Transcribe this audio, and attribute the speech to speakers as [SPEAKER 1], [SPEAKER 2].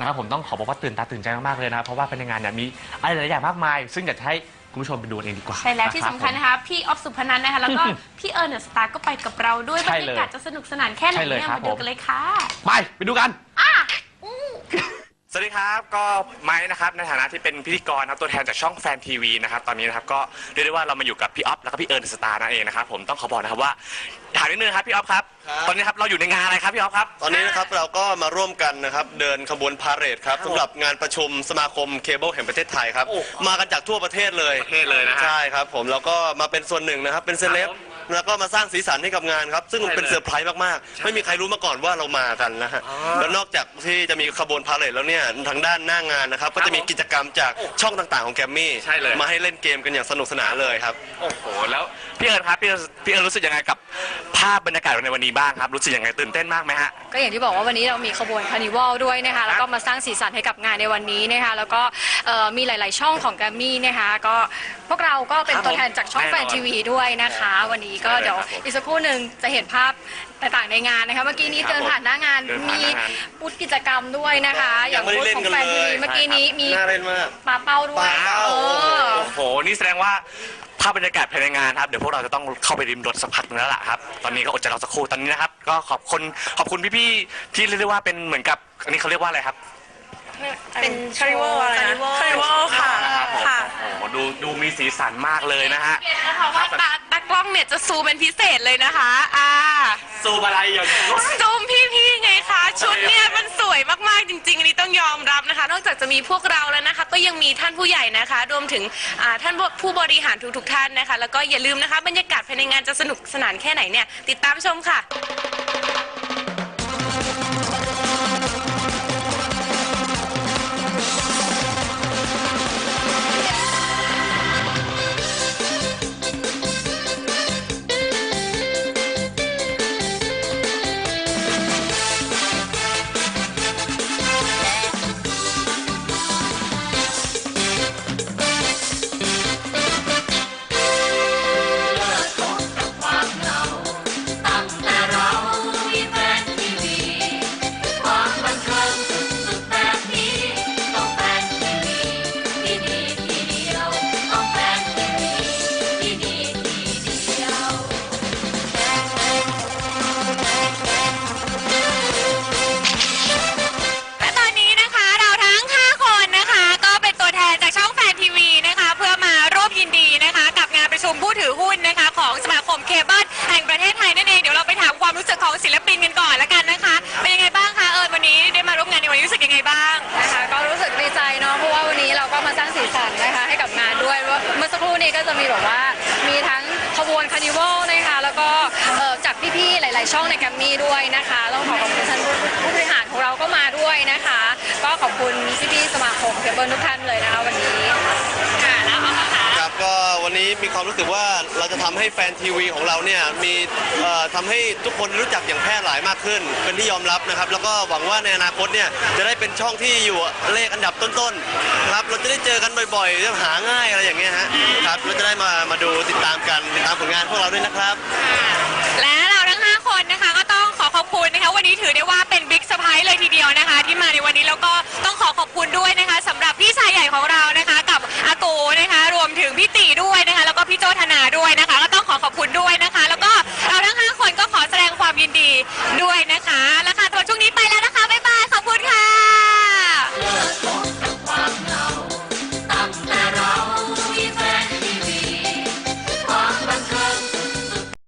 [SPEAKER 1] นะครับผมต้องขอบอกว่าตื่นตาตื่นใจมากๆเลยนะครับเพราะว่าภายในงานเนี่ยมีอะไรหลายๆอย่างมากมาย ซึ่งอยากจะให้คุณผู้ชมไปดูเองดีกว่า
[SPEAKER 2] ใช่แล้วที่
[SPEAKER 1] รับ
[SPEAKER 2] สำคัญ
[SPEAKER 1] ผม
[SPEAKER 2] นะคะพี่ออฟสุพนันนะคะแล้วก็ พี่เอิร์นเดอะสตาร์ก็ไปกับเราด้วยบ
[SPEAKER 1] ใช่
[SPEAKER 2] รร
[SPEAKER 1] เลย
[SPEAKER 2] ยากาศจะสนุกสนานแค่ไหน
[SPEAKER 1] ใช่เลย
[SPEAKER 2] เนี่ย
[SPEAKER 1] ครับ
[SPEAKER 2] มาดู
[SPEAKER 1] ผม
[SPEAKER 2] กันเลยค่ะ
[SPEAKER 1] ไป ไปดูกัน
[SPEAKER 2] อะ
[SPEAKER 3] สวัสดีครับก็ไม้นะครับในฐานะที่เป็นพิธีกรนะครับตัวแทนจากช่องแฟนทีวีนะครับตอนนี้นะครับก็เรียกได้ว่าเรามาอยู่กับพี่ออฟแล้วก็พี่เอิร์นสตาร์นั่นเองนะครับผมต้องขอบอกนะครับว่าถามนิดนึงครับพี่ออฟครับ
[SPEAKER 4] ครับ
[SPEAKER 3] ตอนนี้ครับเราอยู่ในงานอะไรครับพี่ออฟครับ
[SPEAKER 4] ตอนนี้นะครับเราก็มาร่วมกันนะครับเดินขบวนพาเหรดครับสำหรับงานประชุมสมาคมเคเบิลแห่งประเทศไทยครับ
[SPEAKER 3] โอ้
[SPEAKER 4] มากันจากทั่วประเทศเลย
[SPEAKER 3] ประเทศเลยนะฮะ
[SPEAKER 4] ใช่ครับผมแล้วก็มาเป็นส่วนหนึ่งนะครับเป็นเซเลบ
[SPEAKER 3] ครับผม
[SPEAKER 4] แล้วก็มาสร้างสีสันให้กับงานครับ ซึ่ง
[SPEAKER 3] ใช่เลย
[SPEAKER 4] เป็นเซอร์ไพรส์มากๆ ไม่มีใครรู้มาก่อนว่าเรามากันนะฮะ
[SPEAKER 3] อ๋อ
[SPEAKER 4] แล้วนอกจากที่จะมีขบวนพาเหรดแล้วเนี่ยทางด้านหน้างานนะครับ ก็จะมีกิจกรรมจากช่องต่างๆของแกรมมี่
[SPEAKER 3] ใช่เลย
[SPEAKER 4] มาให้เล่นเกมกันอย่างสนุกสนานเลยครับ
[SPEAKER 3] โอ้โห แล้วพี่เอิร์นครับพี่เอิร์นพี่เอิร์นรู้สึกยังไงกับภาพบรรยากาศในวันนี้บ้างครับ รู้สึกยังไงตื่นเต้นมากไหมฮะ
[SPEAKER 5] ก็อย่างที่บอกว่าวันนี้เรามีขบวนคาร์นิวัลด้วยนะคะแล้วก็มาสร้างสีสันให้กับงานในวันนี้นะคะแล้วก็เอ่อมีหลาย ๆ ช่องของแกรมมี่นะคะก็พวกเราก็เป็น
[SPEAKER 3] ครับ
[SPEAKER 5] ตัวแทนจากช่อง
[SPEAKER 3] แน่น
[SPEAKER 5] แฟ
[SPEAKER 3] อน
[SPEAKER 5] นทีวีด้วยนะคะ วันนี้ก็
[SPEAKER 3] ใช่เลย
[SPEAKER 5] เดี๋ยว
[SPEAKER 3] ครับผม
[SPEAKER 5] อีกสักครู่หนึ่งจะเห็นภาพต่างๆในงานนะคะ เมื่อกี้นี้
[SPEAKER 3] ครับ
[SPEAKER 5] เดินผ่านหน้างาน
[SPEAKER 3] เดินผ่าน
[SPEAKER 5] มี
[SPEAKER 3] หน้างาน
[SPEAKER 5] บูธกิจกรรมด้วยนะคะ อย่าง
[SPEAKER 4] ยังไม่
[SPEAKER 5] บู
[SPEAKER 4] ได้
[SPEAKER 5] ธของ
[SPEAKER 4] เล่นกัน
[SPEAKER 5] แฟนที
[SPEAKER 4] เล
[SPEAKER 5] วี
[SPEAKER 4] ย
[SPEAKER 5] เมื่อกี้นี้มี
[SPEAKER 4] น่าเล่นมาก
[SPEAKER 5] ปลาเป้าด้วย
[SPEAKER 4] ปลาเป้า
[SPEAKER 5] เออ
[SPEAKER 3] โอ้โหนี่แสดงว่าภาพบรรยากาศภายในงานครับเดี๋ยวพวกเราจะต้องเข้าไปริมรถสักพักหนึงแล้วล่ะครับ ตอนนี้ก็อดใจรอสักครู่ตอนนี้นะครับ ก็ขอบคุณขอบคุณพี่ๆที่เรียกได้ว่าเป็นเหมือนกับอันนี้เขาเรียกว่าอะไรครับ
[SPEAKER 6] เป็นคาริวอลอะไรนะคาริวอลค่ะ
[SPEAKER 3] ครับผม
[SPEAKER 6] ค่ะ
[SPEAKER 3] โอ้โหดูดูมีสีสันมากเลยนะฮะ
[SPEAKER 2] นะคะว่าตาตากล้องเนี่ยจะซูมเป็นพิเศษเลยนะคะ อ่า
[SPEAKER 3] ซูมอะไรอย่างนี้
[SPEAKER 2] ซูมพี่ๆไงคะ ชุดเนี่ยมันสวยมากๆจริงๆอันนี้ต้องยอมรับนะคะ นอกจากจะมีพวกเราแล้วนะคะ ก็ยังมีท่านผู้ใหญ่นะคะ รวมถึงอ่าท่านผู้บริหารทุกๆท่านนะคะ แล้วก็อย่าลืมนะคะ บรรยากาศภายในงานจะสนุกสนานแค่ไหนเนี่ย ติดตามชมค่ะและ ชุมผู้ถือหุ้นนะคะ ของสมาคมเคเบิลแห่งประเทศไทยนั่นเองเดี๋ยวเราไปถามความรู้สึกของศิลปินกันก่อนละกันนะคะเป็นยังไงบ้างคะเอิญวันนี้ได้มาร่วมงานในวันนี้รู้สึกยังไงบ้าง
[SPEAKER 5] นะคะก็รู้สึกดีใจเนาะเพราะว่าวันนี้เราก็มาสร้างสีสันนะคะให้กับงานด้วยว่าเมื่อสักครู่นี้ก็จะมีแบบว่ามีทั้งขบวนคาร์นิวัลนะคะแล้วก็เออจากพี่ๆหลาย ๆ ช่องในแกรมมี่ด้วยนะคะต้องขอขอบคุณท่านผู้บริหารของเราก็มาด้วยนะคะ ก็ขอบคุณพี่ๆสมาคมเคเบิลทุกท่านเลยนะคะวันนี้ วั
[SPEAKER 4] นนี้มีความรู้สึกว่าเราจะทำให้แฟนทีวีของเราเนี่ยมีเอ่อทำให้ทุกคนรู้จักอย่างแพร่หลายมากขึ้น เป็นที่ยอมรับนะครับ แล้วก็หวังว่าในอนาคตเนี่ยจะได้เป็นช่องที่อยู่เลขอันดับต้นๆนะครับเราจะได้เจอกันบ่อยๆจะหาง่ายอะไรอย่างเงี้ยฮะครับเราจะได้มามาดูติดตามกันติดตามผลงานพวกเราด้วยนะครับ
[SPEAKER 2] และเราทั้ง5คนนะคะก็ต้องขอขอบคุณนะคะวันนี้ถือได้ว่าเป็นบิ๊กเซอร์ไพรส์เลยทีเดียวนะคะ ที่มาในวันนี้แล้วก็ต้องขอ